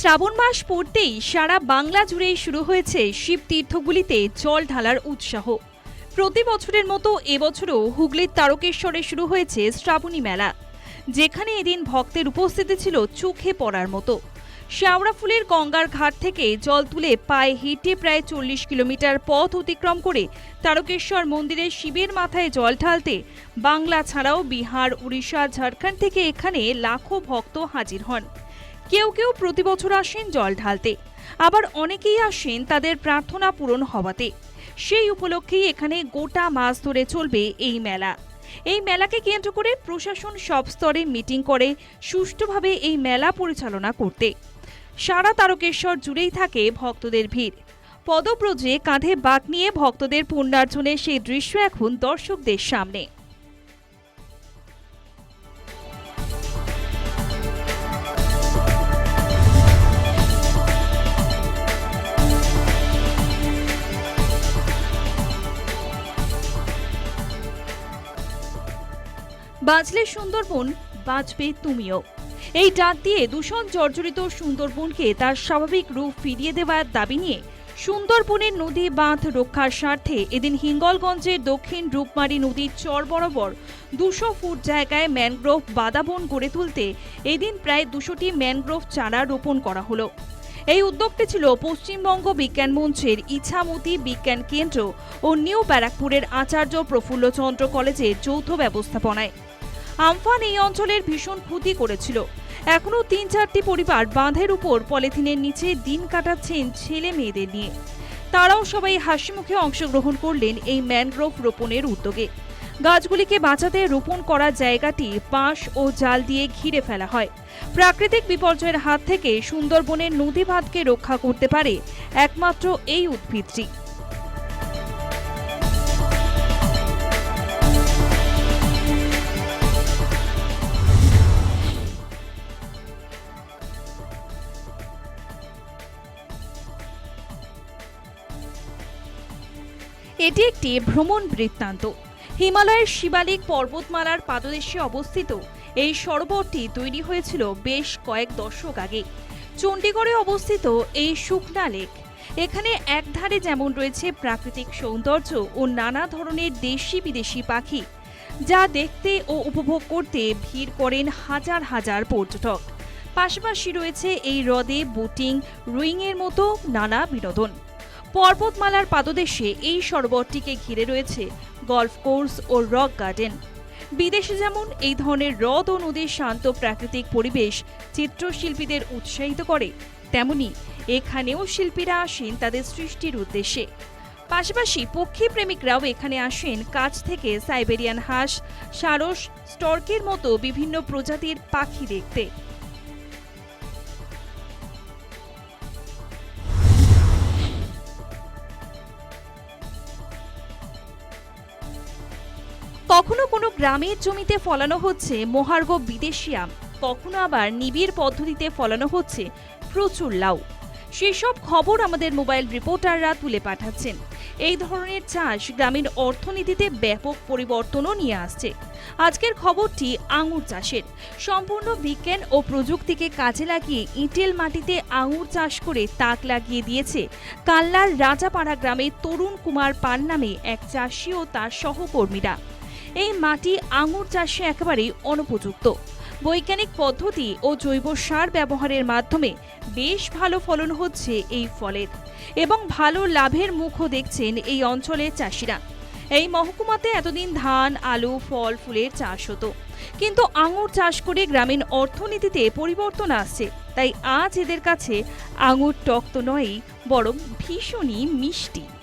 শ্রাবণ মাস পড়তেই সারা বাংলা জুড়েই শুরু হয়েছে শিব তীর্থগুলিতে জল ঢালার উৎসাহ। প্রতি বছরের মতো এবছরও হুগলির তারকেশ্বরে শুরু হয়েছে শ্রাবণী মেলা, যেখানে এদিন ভক্তের উপস্থিতি ছিল চোখে পড়ার মতো। শেওড়া ফুলের গঙ্গার ঘাট থেকে জল তুলে পায়ে হেঁটে প্রায় চল্লিশ কিলোমিটার পথ অতিক্রম করে তারকেশ্বর মন্দিরে শিবের মাথায় জল ঢালতে বাংলা ছাড়াও বিহার, উড়িষ্যা, ঝাড়খণ্ড থেকে এখানে লাখো ভক্ত হাজির হন। কেউ কেউ প্রতি বছর আসেন জল ঢালতে। আবার অনেকেই আসেন তাদের প্রার্থনা পূরণ হওয়াতে। সেই উপলক্ষেই এখানে গোটা মাস ধরে চলবে এই মেলা। এই মেলাকে কেন্দ্র করে প্রশাসন সব স্তরে মিটিং করে সুষ্ঠুভাবে এই মেলা পরিচালনা করতে। সারা তারকেশ্বর জুড়েই থাকে ভক্তদের ভিড়। পদব্রজে কাঁধে বাঁক নিয়ে ভক্তদের পুণ্যার্জনের সেই দৃশ্য এখন দর্শকদের সামনে। বাঁচলে সুন্দরবন বাঁচবে তুমিও। এই ডাক দিয়ে দূষণ জর্জরিত সুন্দরবনকে তার স্বাভাবিক রূপ ফিরিয়ে দেওয়ার দাবি নিয়ে সুন্দরবনের নদী বাঁধ রক্ষার স্বার্থে এদিন হিঙ্গলগঞ্জের দক্ষিণ রূপমারি নদীর চর বরাবর দুশো ফুট জায়গায় ম্যানগ্রোভ বাদাবন গড়ে তুলতে এদিন প্রায় দুশোটি ম্যানগ্রোভ চারা রোপণ করা হলো। এই উদ্যোগটি ছিল পশ্চিমবঙ্গ বিজ্ঞান মঞ্চের ইছামতি বিজ্ঞান কেন্দ্র ও নিউ ব্যারাকপুরের আচার্য প্রফুল্লচন্দ্র কলেজের যৌথ ব্যবস্থাপনায়। আমফান এই অঞ্চলের ভীষণ ক্ষতি করেছিল। এখনও তিন চারটি পরিবার বাঁধের উপর পলিথিনের নিচে দিন কাটাচ্ছেন ছেলে মেয়েদের নিয়ে। তারাও সবাই হাসি মুখে অংশগ্রহণ করলেন এই ম্যানগ্রোভ রোপণের উদ্যোগে। গাছগুলিকে বাঁচাতে রোপণ করা জায়গাটি বাঁশ ও জাল দিয়ে ঘিরে ফেলা হয়। প্রাকৃতিক বিপর্যয়ের হাত থেকে সুন্দরবনের নদী বাঁধকে রক্ষা করতে পারে একমাত্র এই উদ্ভিদটি। এটি একটি ভ্রমণ বৃত্তান্ত। হিমালয়ের শিবালিক পর্বতমালার পাদদেশে অবস্থিত এই সরোবরটি তৈরি হয়েছিল বেশ কয়েক দশক আগে। চণ্ডীগড়ে অবস্থিত এই শুকনা লেক, এখানে একধারে যেমন রয়েছে প্রাকৃতিক সৌন্দর্য ও নানা ধরনের দেশি বিদেশি পাখি, যা দেখতে ও উপভোগ করতে ভিড় করেন হাজার হাজার পর্যটক। পাশাপাশি রয়েছে এই হ্রদে বোটিং, রুইংয়ের মতো নানা বিনোদন। পর্বতমালার পাদদেশে এই সরোবরটিকে ঘিরে রয়েছে গলফ কোর্স ও রক গার্ডেন। বিদেশে যেমন এই ধরনের হ্রদ ও নদীর শান্ত প্রাকৃতিক পরিবেশ চিত্রশিল্পীদের উৎসাহিত করে, তেমনি এখানেও শিল্পীরা আসেন তাদের সৃষ্টির উদ্দেশ্যে। পাশাপাশি পক্ষী প্রেমিকরাও এখানে আসেন কাছ থেকে সাইবেরিয়ান হাঁস, সারস, স্টর্কের মতো বিভিন্ন প্রজাতির পাখি দেখতে। কখনো কোনো গ্রামের জমিতে ফলানো হচ্ছে মহার্ঘ বিদেশি আম, কখনো আবার নিবিড় পদ্ধতিতে ফলানো হচ্ছে প্রচুর লাউ। সেসব খবর আমাদের মোবাইল রিপোর্টাররা তুলে পাঠাচ্ছেন। এই ধরনের চাষ গ্রামীণ অর্থনীতিতে ব্যাপক পরিবর্তনও নিয়ে আসছে। আজকের খবরটি আঙুর চাষের। সম্পূর্ণ বিজ্ঞান ও প্রযুক্তিকে কাজে লাগিয়ে ইটেল মাটিতে আঙুর চাষ করে তাক লাগিয়ে দিয়েছে কাল্লার রাজাপাড়া গ্রামের তরুণ কুমার পান নামে এক চাষি ও তার সহকর্মীরা। এই মাটি আঙুর চাষে একেবারেই অনুপযুক্ত। বৈজ্ঞানিক পদ্ধতি ও জৈব সার ব্যবহারের মাধ্যমে বেশ ভালো ফলন হচ্ছে এই ফলের এবং ভালো লাভের মুখও দেখছেন এই অঞ্চলের চাষিরা। এই মহকুমাতে এতদিন ধান, আলু, ফল, ফুলের চাষ হতো। কিন্তু আঙুর চাষ করে গ্রামীণ অর্থনীতিতে পরিবর্তন আসছে। তাই আজ এদের কাছে আঙুর টক তো নয়ই, বরং ভীষণই মিষ্টি।